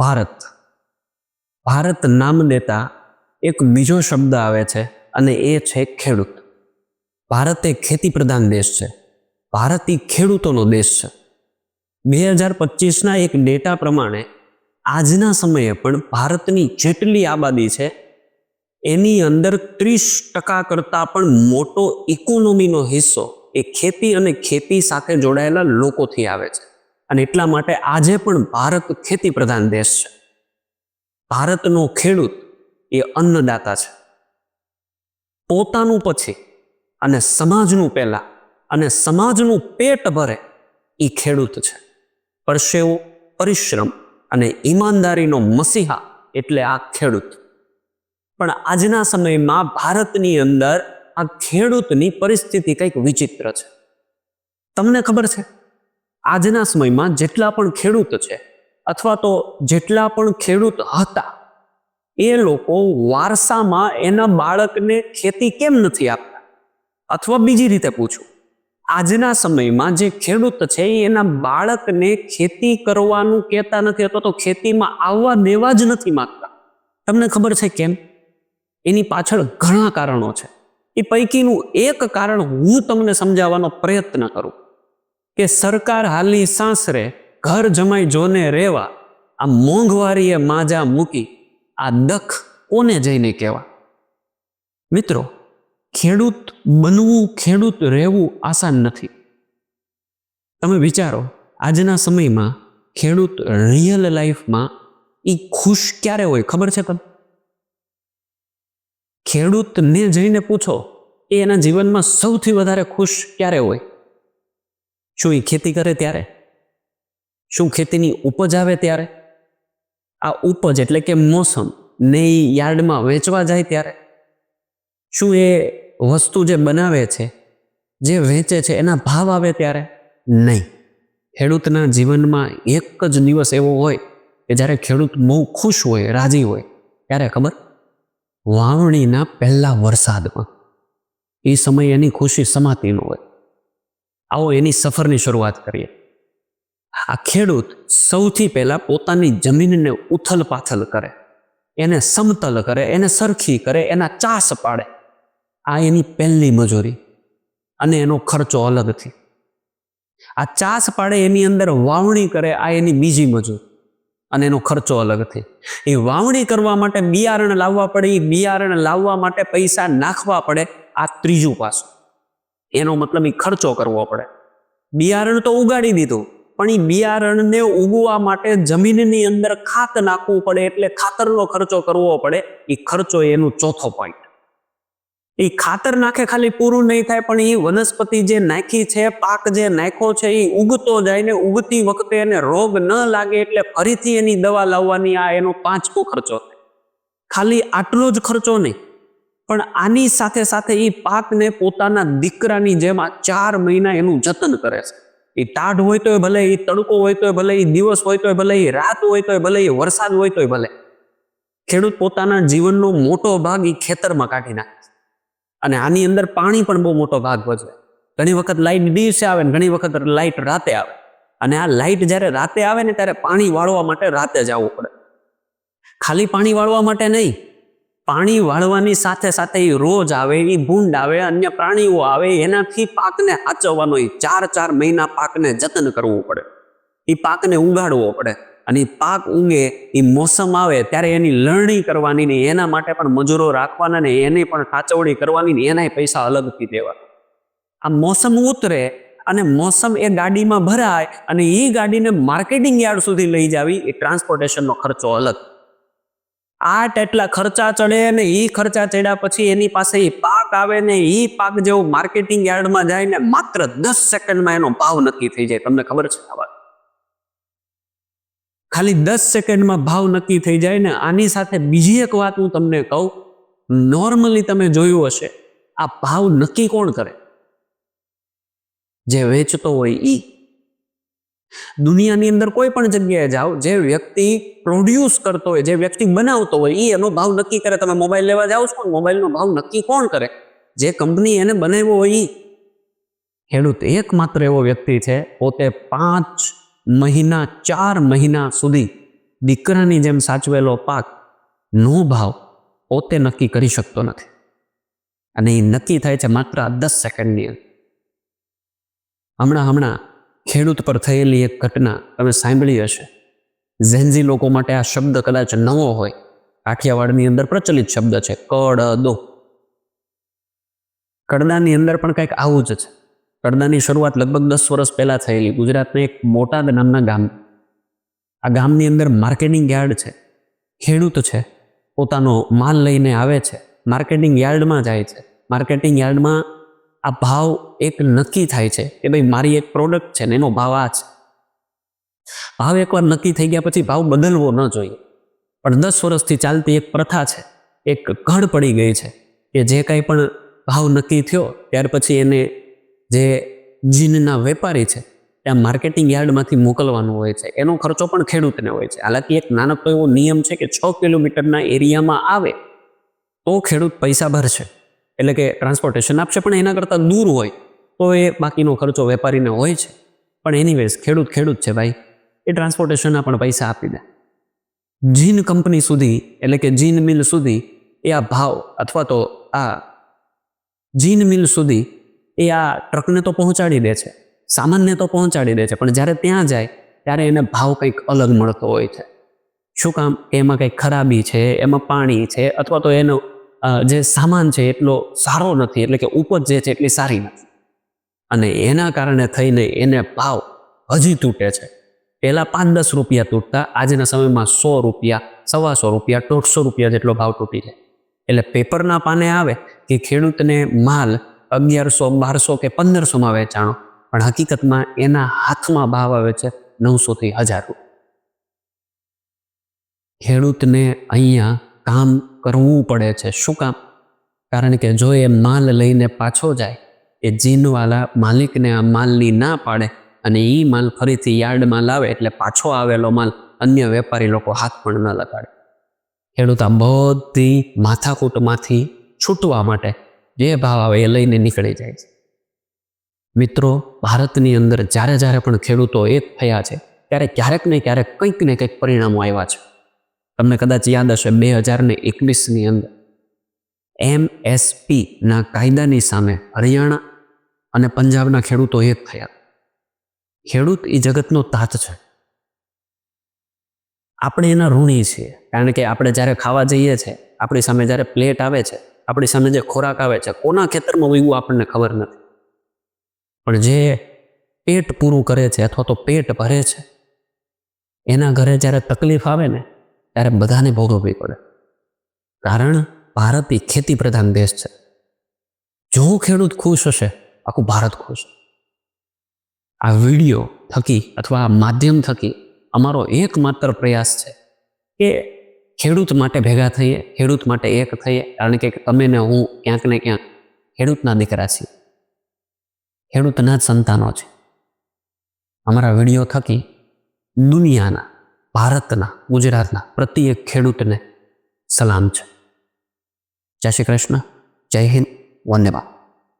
ભારત. ભારત નામ દેતા એક બીજો શબ્દ આવે છે અને એ છે ખેડૂત. ભારત એ ખેતી પ્રધાન દેશ છે. ભારત એ ખેડૂતોનો દેશ છે. બે હજાર પચીસના એક ડેટા પ્રમાણે આજના સમયે પણ ભારતની જેટલી આબાદી છે, એની અંદર ત્રીસ ટકા કરતાં પણ મોટો ઇકોનોમીનો હિસ્સો એ ખેતી અને ખેતી સાથે જોડાયેલા લોકોથી આવે છે. અને એટલા માટે આજે પણ ભારત ખેતી પ્રધાન દેશ છે. ભારતનો ખેડૂત એ અન્નદાતા છે. પોતાનું પછી અને સમાજનું પહેલાં અને સમાજનું પેટ ભરે એ ખેડૂત છે. પરસેવો પરિશ્રમ અને ઈમાનદારીનો મસીહા એટલે આ ખેડૂત. પણ આજના સમયમાં ભારતની અંદર આ ખેડૂતની પરિસ્થિતિ કંઈક વિચિત્ર છે. તમને ખબર છે? આજના સમયમાં જેટલા પણ ખેડૂત છે અથવા તો જેટલા પણ ખેડૂત હતા, એ લોકો વારસામાં એના બાળકને ખેતી કેમ નથી આપતા? અથવા બીજી રીતે પૂછું, આજના સમયમાં જે ખેડૂત છે, એના બાળકને ખેતી કરવાનું કહેતા નથી અથવા તો ખેતીમાં આવવા દેવા જ નથી માગતા. તમને ખબર છે કેમ? એની પાછળ ઘણા કારણો છે. એ પૈકીનું એક કારણ હું તમને સમજાવવાનો પ્રયત્ન કરું. કે સરકાર હાલની સાસરે ઘર જમાઈ જોને રહેવા આ મોંઘવારીએ માજા મૂકી આ દખ કોને જઈને કહેવા? મિત્રો, ખેડૂત બનવું, ખેડૂત રહેવું આસાન નથી. તમે વિચારો, આજના સમયમાં ખેડૂત રિયલ લાઈફમાં એ ખુશ ક્યારે હોય ખબર છે તમને ખેડૂતને જઈને પૂછો, એ એના જીવનમાં સૌથી વધારે ખુશ ક્યારે હોય? શું એ ખેતી કરે ત્યારે? શું ખેતીની ઉપજ આવે ત્યારે? આ ઉપજ એટલે કે મોસમ ને એ યાર્ડમાં વેચવા જાય ત્યારે? શું એ વસ્તુ જે બનાવે છે, જે વેચે છે, એના ભાવ આવે ત્યારે? નહીં. ખેડૂતના જીવનમાં એક જ દિવસ એવો હોય કે જ્યારે ખેડૂત બહુ ખુશ હોય, રાજી હોય, ત્યારે ખબર? વાવણીના પહેલા વરસાદમાં. એ સમય એની ખુશી સમાતી ન હોય. આવો એની સફરની શરૂઆત કરીએ. આ ખેડૂત સૌથી પહેલાં પોતાની જમીનને ઉથલ પાથલ કરે. એને સમતલ કરે, એને સરખી કરે, એના ચાસ પાડે. આ એની પહેલી મજૂરી અને એનો ખર્ચો અલગથી આ ચાસ પાડે, એની અંદર વાવણી કરે, આ એની બીજી મજૂરી અને એનો ખર્ચો અલગથી એ વાવણી કરવા માટે બિયારણ લાવવા પડે, એ બિયારણ લાવવા માટે પૈસા નાખવા પડે, આ ત્રીજું પાસું. એનો મતલબ એ ખર્ચો કરવો પડે. બિયારણ તો ઉગાડી દીધું, પણ એ બિયારણને ઉગવા માટે જમીનની અંદર ખાત નાખવું પડે એટલે ખાતરનો ખર્ચો કરવો પડે. એ ખર્ચો એનું ચોથો પોઈન્ટ એ ખાતર નાખે ખાલી પૂરું નહીં થાય, પણ એ વનસ્પતિ જે નાખી છે, પાક જે નાખ્યો છે એ ઉગતો જાય ને ઉગતી વખતે એને રોગ ન લાગે એટલે ફરીથી એની દવા લાવવાની આ એનો પાંચમો ખર્ચો ખાલી આટલો જ ખર્ચો નહીં પણ આની સાથે સાથે એ પાકને પોતાના દીકરાની જેમ ચાર મહિના એનું જતન કરે છે. એ ટાઢ હોય તોય ભલે એ તડકો હોય તોય ભલે એ દિવસ હોય તોય ભલે એ રાત હોય તોય ભલે એ વરસાદ હોય તોય ભલે. ખેડૂત પોતાના જીવનનો મોટો ભાગ એ ખેતરમાં કાઢી નાખે છે. અને આની અંદર પાણી પણ બહુ મોટો ભાગ ભજવે. ઘણી વખત લાઇટ દિવસે આવે ને ઘણી વખત લાઇટ રાતે આવે. અને આ લાઇટ જ્યારે રાતે આવે ને ત્યારે પાણી વાળવા માટે રાતે જવું પડે. ખાલી પાણી વાળવા માટે નહીં પાણી વાળવાની સાથે સાથે એ રોજ આવે એ ભૂંડ આવે, અન્ય પ્રાણીઓ આવે, એનાથી પાકને સાચવવાનો એ ચાર ચાર મહિના પાકને જતન કરવું પડે. એ પાકને ઉગાડવો પડે અને પાક ઊંઘે એ મોસમ આવે ત્યારે એની લણણી કરવાની ને એના માટે પણ મજૂરો રાખવાના ને એની પણ સાચવણી કરવાની ને એનાય પૈસા અલગથી દેવા. આ મોસમ ઉતરે અને મોસમ એ ગાડીમાં ભરાય અને એ ગાડીને માર્કેટિંગ યાર્ડ સુધી લઈ જાવી, એ ટ્રાન્સપોર્ટેશનનો ખર્ચો અલગ. આઠ એટલા ખર્ચા ચડે ને એ ખર્ચા ચડ્યા પછી એની પાસે એ પાક આવે ને એ પાક જેવો માર્કેટિંગ યાર્ડમાં જાય ને માત્ર દસ સેકન્ડમાં એનો ભાવ નક્કી થઈ જાય. તમને ખબર છે આ ખાલી દસ સેકન્ડમાં ભાવ નક્કી થઈ જાય ને આની સાથે બીજી એક વાત હું તમને કહું. નોર્મલી તમે જોયું હશે, આ ભાવ નક્કી કોણ કરે? જે વેચતો હોય ઈ. દુનિયાની અંદર કોઈ પણ જગ્યાએ જાઓ, જે વ્યક્તિ પ્રોડ્યુસ કરતો હોય, જે વ્યક્તિ બનાવતો હોય એ એનો ભાવ નક્કી કરે. તમે મોબાઈલ લેવા જાઓ છો મોબાઈલનો ભાવ નક્કી કોણ કરે? જે કંપની એને બનાવ્યો હોય એ ખેડૂત એકમાત્ર એવો વ્યક્તિ છે, પોતે પાંચ મહિના, ચાર મહિના સુધી દીકરાની જેમ સાચવેલો પાક નો ભાવ પોતે નક્કી કરી શકતો નથી. અને એ નક્કી થાય છે માત્ર દસ સેકન્ડની અંદર. હમણાં હમણાં ખેડૂત પર થયેલી એક ઘટના તમે સાંભળી હશે. ઝેન્ઝી લોકો માટે આ શબ્દ કદાચ નવો હોય. કાઠિયાવાડની અંદર પ્રચલિત શબ્દ છે, કડદો. કડદાની અંદર પણ કંઈક આવું જ છે. કડદાની શરૂઆત લગભગ દસ વર્ષ પહેલાં થયેલી. ગુજરાતના એક મોટાદ નામના ગામ. આ ગામની અંદર માર્કેટિંગ યાર્ડ છે. ખેડૂત છે. પોતાનો માલ લઈને આવે છે. માર્કેટિંગ યાર્ડમાં જાય છે. માર્કેટિંગ યાર્ડમાં આ ભાવ એક નક્કી થાય છે કે ભાઈ મારી એક પ્રોડક્ટ છે ને એનો ભાવ આ છે. ભાવ એકવાર નક્કી થઈ ગયા પછી ભાવ બદલવો ન જોઈએ. પણ દસ વર્ષથી ચાલતી એક પ્રથા છે, એક ઘડ પડી ગઈ છે કે જે કાંઈ પણ ભાવ નક્કી થયો ત્યાર પછી એને જે જીનના વેપારી છે ત્યાં માર્કેટિંગ યાર્ડમાંથી મોકલવાનું હોય છે. એનો ખર્ચો પણ ખેડૂતને હોય છે. હાલાકી એક નાનકડો એવો નિયમ છે કે છ કિલોમીટરના એરિયામાં આવે તો ખેડૂત પૈસા ભરશે એટલે કે ટ્રાન્સપોર્ટેશન આપશે, પણ એના કરતાં દૂર હોય, તો એ બાકીનો ખર્ચો વેપારીને હોય છે. પણ એની વેઝ ખેડૂત ખેડૂત છે ભાઈ. એ ટ્રાન્સપોર્ટેશનના પણ પૈસા આપી દે. જીન કંપની સુધી, એટલે કે જીન મિલ સુધી, એ આ ભાવ અથવા તો આ જીન મિલ સુધી, એ આ ટ્રકને તો પહોંચાડી દે છે. સામાનને તો પહોંચાડી દે છે, પણ જ્યારે ત્યાં જાય, ત્યારે એને ભાવ કંઈક અલગ મળતો હોય છે. શું કામ? એમાં કંઈક ખરાબી છે, એમાં પાણી છે, અથવા તો એનો જે સામાન છે એટલો સારો નથી, એટલે કે ઉપજ જે છે એટલી સારી નથી. અને એના કારણે થઈને એને ભાવ હજી તૂટે છે. પહેલાં પાંચ દસ રૂપિયા તૂટતા, આજના સમયમાં સો રૂપિયા, સવાસો રૂપિયા, દોઢસો રૂપિયા જેટલો ભાવ તૂટી જાય. એટલે પેપરના પાને આવે કે ખેડૂતને માલ અગિયારસો, બારસો કે પંદરસોમાં વેચાણો, પણ હકીકતમાં એના હાથમાં ભાવ આવે છે નવસોથી હજાર રૂપિયા. ખેડૂતને અહીંયા કામ કરવું પડે છે. શું કામ? કારણ કે જો એ માલ લઈને પાછો જાય, એ જીનવાલા માલિકને આ માલની ના પાડે અને એ માલ ફરીથી યાર્ડમાં લાવે એટલે પાછો આવેલો માલ અન્ય વેપારી લોકો હાથ પણ ન લગાડે. ખેડૂત આ બધી માથાકૂટમાંથી છૂટવા માટે જે ભાવ આવે એ લઈને નીકળી જાય છે. મિત્રો, ભારતની અંદર જ્યારે જ્યારે પણ ખેડૂતો એક થયા છે, ત્યારે ક્યારેક ને ક્યારેક કંઈક ને કંઈક પરિણામો આવ્યા છે. તમને કદાચ યાદ હશે, બે હજાર ને એકવીસની અંદર એમએસપીના કાયદાની સામે હરિયાણા અને પંજાબના ખેડૂતો એક થયા. ખેડૂત એ જગતનો તાત છે. આપણે એના ઋણી છીએ, કારણ કે આપણે જ્યારે ખાવા જઈએ છીએ આપણી સામે જ્યારે પ્લેટ આવે છે, આપણી સામે જે ખોરાક આવે છે, કોના ખેતરમાં વયું આપણને ખબર નથી. પણ જે પેટ પૂરું કરે છે અથવા તો પેટ ભરે છે, એના ઘરે જ્યારે તકલીફ આવે ને ત્યારે બધાને ભોગવવી પડે. કારણ ભારત એ ખેતી પ્રધાન દેશ છે. જો ખેડૂત ખુશ હશે, આખું ભારત ખુશ. આ વીડિયો થકી અથવા આ માધ્યમ થકી અમારો એકમાત્ર પ્રયાસ છે કે ખેડૂત માટે ભેગા થઈએ, ખેડૂત માટે એક થઈએ. કારણ કે તમે ને હું ક્યાંક ને ક્યાંક ખેડૂતના દીકરા છીએ. ખેડૂતના જ સંતાનો છે. અમારા વીડિયો થકી દુનિયાના ભારતના ગુજરાતના પ્રત્યેક ખેડૂતને સલામ છે. જય શ્રી કૃષ્ણ જય હિન્દ વંદે